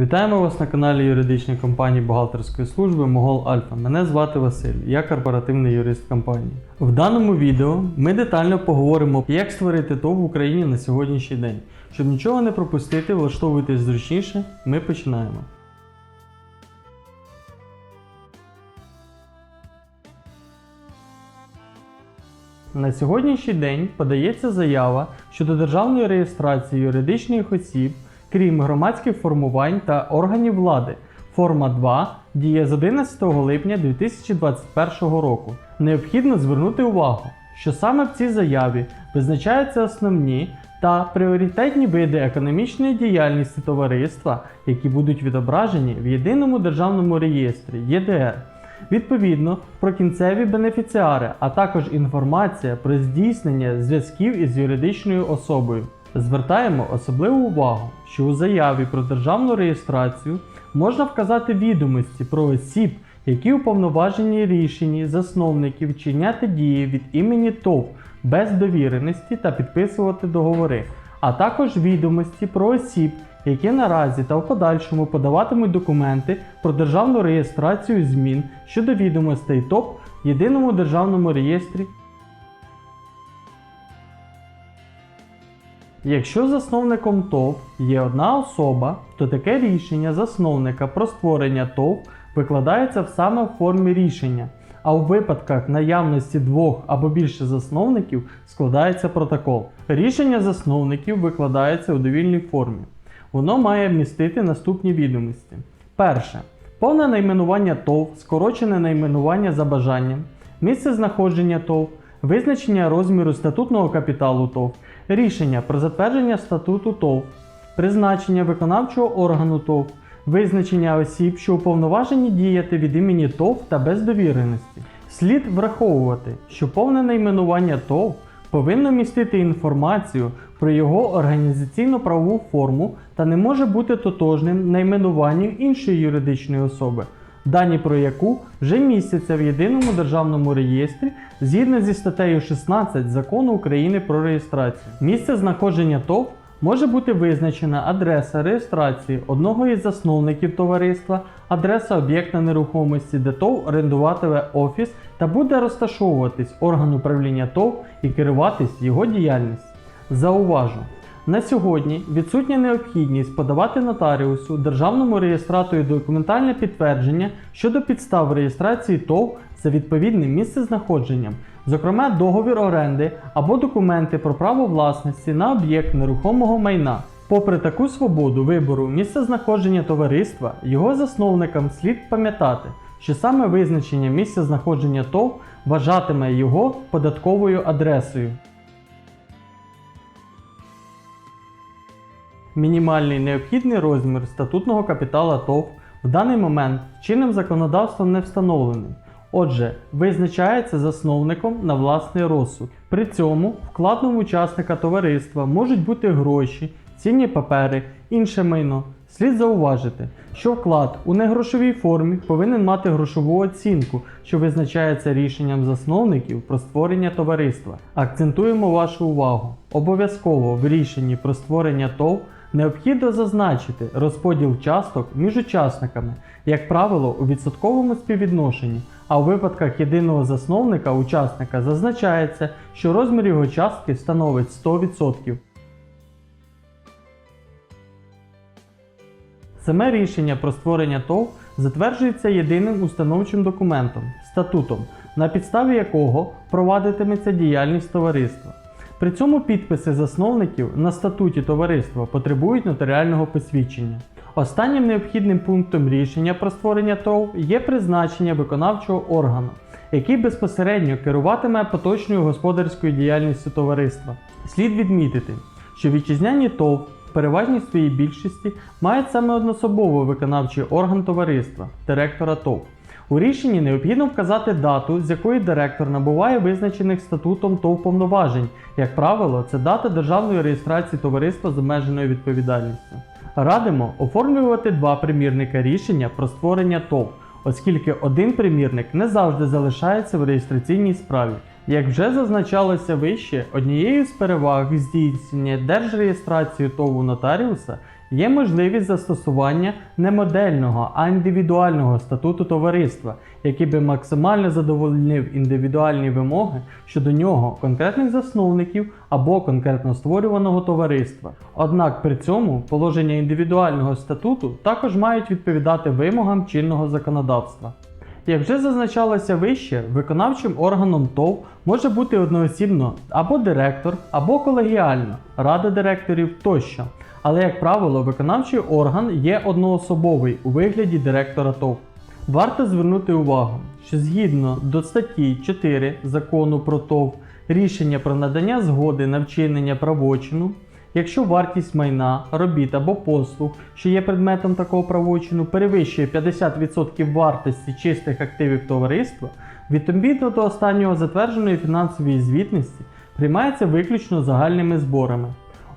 Вітаємо вас на каналі юридичної компанії бухгалтерської служби Могол Альфа. Мене звати Василь, я корпоративний юрист компанії. В даному відео ми детально поговоримо, як створити ТОВ в Україні на сьогоднішній день. Щоб нічого не пропустити, влаштовуйтесь зручніше, ми починаємо. На сьогоднішній день подається заява щодо державної реєстрації юридичних осіб, крім громадських формувань та органів влади. Форма 2 діє з 11 липня 2021 року. Необхідно звернути увагу, що саме в цій заяві визначаються основні та пріоритетні види економічної діяльності товариства, які будуть відображені в єдиному державному реєстрі ЄДР. Відповідно, про кінцеві бенефіціари, а також інформація про здійснення зв'язків із юридичною особою. Звертаємо особливу увагу, що у заяві про державну реєстрацію можна вказати відомості про осіб, які уповноважені рішенні засновників вчиняти дії від імені ТОВ без довіреності та підписувати договори, а також відомості про осіб, які наразі та в подальшому подаватимуть документи про державну реєстрацію змін щодо відомостей ТОП в єдиному державному реєстрі. Якщо засновником ТОВ є одна особа, то таке рішення засновника про створення ТОВ викладається в саме в формі рішення, а у випадках наявності двох або більше засновників складається протокол. Рішення засновників викладається у довільній формі. Воно має містити наступні відомості. Перше. Повне найменування ТОВ, скорочене найменування за бажанням, місце знаходження ТОВ, визначення розміру статутного капіталу ТОВ, рішення про затвердження статуту ТОВ, призначення виконавчого органу ТОВ, визначення осіб, що уповноважені діяти від імені ТОВ та без довіреності. Слід враховувати, що повне найменування ТОВ повинно містити інформацію про його організаційно-правову форму та не може бути тотожним найменуванню іншої юридичної особи, дані про яку вже містяться в єдиному державному реєстрі згідно зі статтею 16 Закону України про реєстрацію. Місце знаходження ТОВ може бути визначена адреса реєстрації одного із засновників товариства, адреса об'єкта нерухомості, де ТОВ орендуватиме офіс та буде розташовуватись орган управління ТОВ і керуватись його діяльністю. Зауважу, на сьогодні відсутня необхідність подавати нотаріусу державному реєстратору документальне підтвердження щодо підстав реєстрації ТОВ за відповідним місцезнаходженням, зокрема договір оренди або документи про право власності на об'єкт нерухомого майна. Попри таку свободу вибору місцезнаходження товариства, його засновникам слід пам'ятати, що саме визначення місця знаходження ТОВ вважатиме його податковою адресою. Мінімальний необхідний розмір статутного капітала ТОВ в даний момент чинним законодавством не встановлений. Отже, визначається засновником на власний розсуд. При цьому вкладом учасника товариства можуть бути гроші, цінні папери, інше майно. Слід зауважити, що вклад у негрошовій формі повинен мати грошову оцінку, що визначається рішенням засновників про створення товариства. Акцентуємо вашу увагу. Обов'язково в рішенні про створення ТОВ необхідно зазначити розподіл часток між учасниками, як правило, у відсотковому співвідношенні, а у випадках єдиного засновника учасника зазначається, що розмір його частки становить 100%. Саме рішення про створення ТОВ затверджується єдиним установчим документом статутом, на підставі якого провадитиметься діяльність товариства. При цьому підписи засновників на статуті товариства потребують нотаріального посвідчення. Останнім необхідним пунктом рішення про створення ТОВ є призначення виконавчого органу, який безпосередньо керуватиме поточною господарською діяльністю товариства. Слід відмітити, що вітчизняні ТОВ в переважній своїй більшості мають саме одноособово виконавчий орган товариства директора ТОВ. У рішенні необхідно вказати дату, з якої директор набуває визначених статутом ТОВ повноважень. Як правило, це дата державної реєстрації товариства з обмеженою відповідальністю. Радимо оформлювати два примірника рішення про створення ТОВ, оскільки один примірник не завжди залишається в реєстраційній справі. Як вже зазначалося вище, однією з переваг здійснення держреєстрації ТОВ у нотаріуса є можливість застосування не модельного, а індивідуального статуту товариства, який би максимально задовольнив індивідуальні вимоги щодо нього конкретних засновників або конкретно створюваного товариства. Однак при цьому положення індивідуального статуту також мають відповідати вимогам чинного законодавства. Як вже зазначалося вище, виконавчим органом ТОВ може бути одноосібно або директор, або колегіально, рада директорів тощо. Але, як правило, виконавчий орган є одноособовий у вигляді директора ТОВ. Варто звернути увагу, що згідно до статті 4 закону про ТОВ рішення про надання згоди на вчинення правочину, якщо вартість майна, робіт або послуг, що є предметом такого правочину, перевищує 50% вартості чистих активів товариства, відповідно до останнього затвердженої фінансової звітності приймається виключно загальними зборами.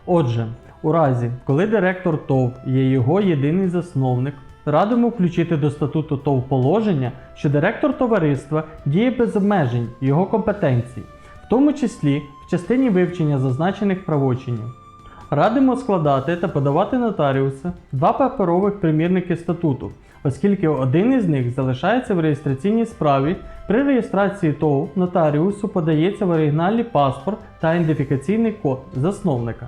Отже, у разі, коли директор ТОВ є його єдиний засновник, радимо включити до статуту ТОВ положення, що директор товариства діє без обмежень його компетенцій, в тому числі в частині вивчення зазначених правочинів. Радимо складати та подавати нотаріуса два паперових примірники статуту, оскільки один із них залишається в реєстраційній справі. При реєстрації ТОВ нотаріусу подається в оригіналі паспорт та ідентифікаційний код засновника.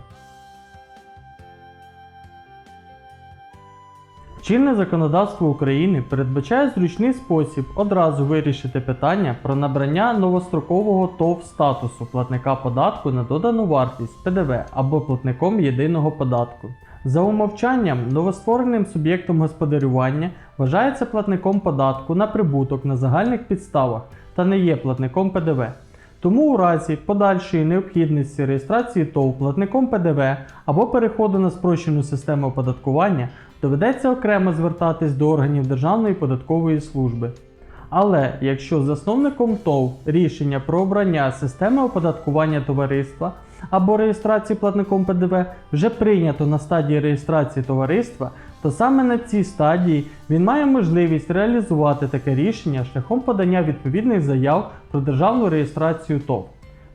Чинне законодавство України передбачає зручний спосіб одразу вирішити питання про набрання новострокового ТОВ статусу платника податку на додану вартість ПДВ або платником єдиного податку. За умовчанням, новоствореним суб'єктом господарювання вважається платником податку на прибуток на загальних підставах та не є платником ПДВ. Тому у разі подальшої необхідності реєстрації ТОВ платником ПДВ або переходу на спрощену систему оподаткування доведеться окремо звертатись до органів Державної податкової служби. Але якщо засновником ТОВ рішення про обрання системи оподаткування товариства або реєстрації платником ПДВ вже прийнято на стадії реєстрації товариства, то саме на цій стадії він має можливість реалізувати таке рішення шляхом подання відповідних заяв про державну реєстрацію ТОВ.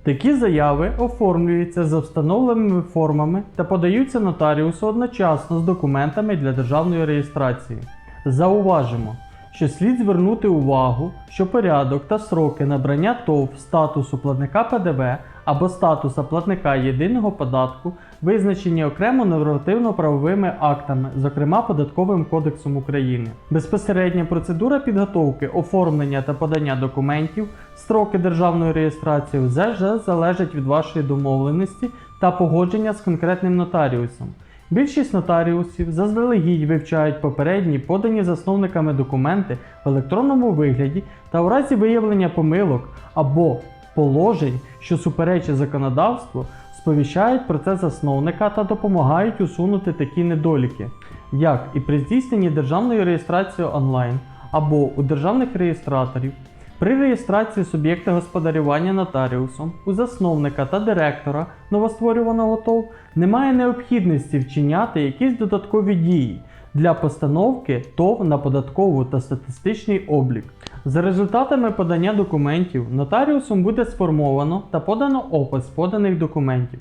Такі заяви оформлюються за встановленими формами та подаються нотаріусу одночасно з документами для державної реєстрації. Зауважимо, що слід звернути увагу, що порядок та сроки набрання ТОВ статусу платника ПДВ або статуса платника єдиного податку визначені окремо нормативно-правовими актами, зокрема Податковим кодексом України. Безпосередня процедура підготовки, оформлення та подання документів, строки державної реєстрації вже залежать від вашої домовленості та погодження з конкретним нотаріусом. Більшість нотаріусів заздалегідь вивчають попередні подані засновниками документи в електронному вигляді та у разі виявлення помилок або положень, що суперечать законодавству, сповіщають про це засновника та допомагають усунути такі недоліки, як і при здійсненні державної реєстрації онлайн або у державних реєстраторів. При реєстрації суб'єкта господарювання нотаріусом у засновника та директора новостворюваного ТОВ немає необхідності вчиняти якісь додаткові дії для постановки ТОВ на податкову та статистичний облік. За результатами подання документів нотаріусом буде сформовано та подано опис поданих документів.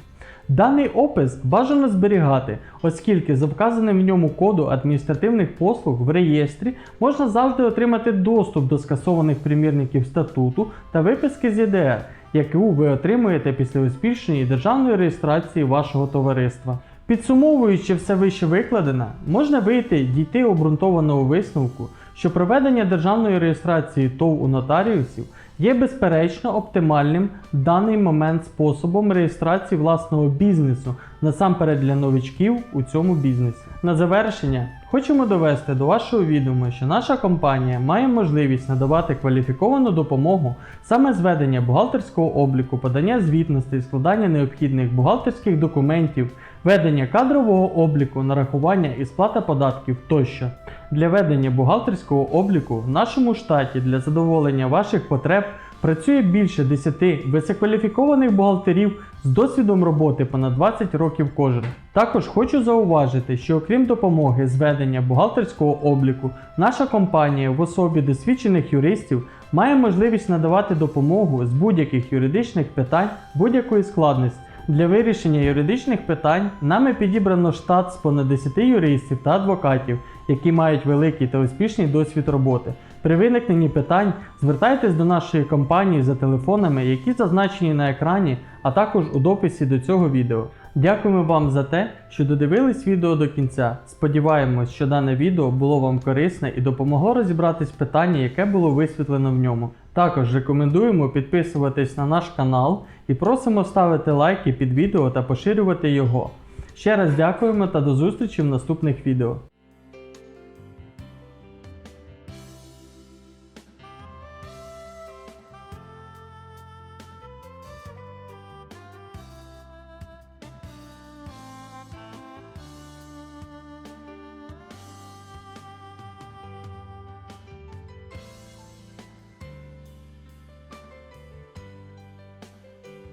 Даний опис бажано зберігати, оскільки за вказаним в ньому коду адміністративних послуг в реєстрі можна завжди отримати доступ до скасованих примірників статуту та виписки з ЄДР, яку ви отримуєте після успішної державної реєстрації вашого товариства. Підсумовуючи все вище викладене, можна вийти дійти обґрунтованого висновку, що проведення державної реєстрації ТОВ у нотаріусів є безперечно оптимальним в даний момент способом реєстрації власного бізнесу, насамперед для новичків у цьому бізнесі. На завершення хочемо довести до вашого відома, що наша компанія має можливість надавати кваліфіковану допомогу саме з ведення бухгалтерського обліку, подання звітностей, складання необхідних бухгалтерських документів, ведення кадрового обліку, нарахування і сплата податків тощо. Для ведення бухгалтерського обліку в нашому штаті для задоволення ваших потреб працює більше 10 висококваліфікованих бухгалтерів з досвідом роботи понад 20 років кожен. Також хочу зауважити, що окрім допомоги з ведення бухгалтерського обліку, наша компанія в особі досвідчених юристів має можливість надавати допомогу з будь-яких юридичних питань будь-якої складності. Для вирішення юридичних питань нами підібрано штат з понад 10 юристів та адвокатів, які мають великий та успішний досвід роботи. При виникненні питань звертайтесь до нашої компанії за телефонами, які зазначені на екрані, а також у дописі до цього відео. Дякуємо вам за те, що додивились відео до кінця. Сподіваємось, що дане відео було вам корисне і допомогло розібратись питання, яке було висвітлено в ньому. Також рекомендуємо підписуватись на наш канал і просимо ставити лайки під відео та поширювати його. Ще раз дякуємо та до зустрічі в наступних відео.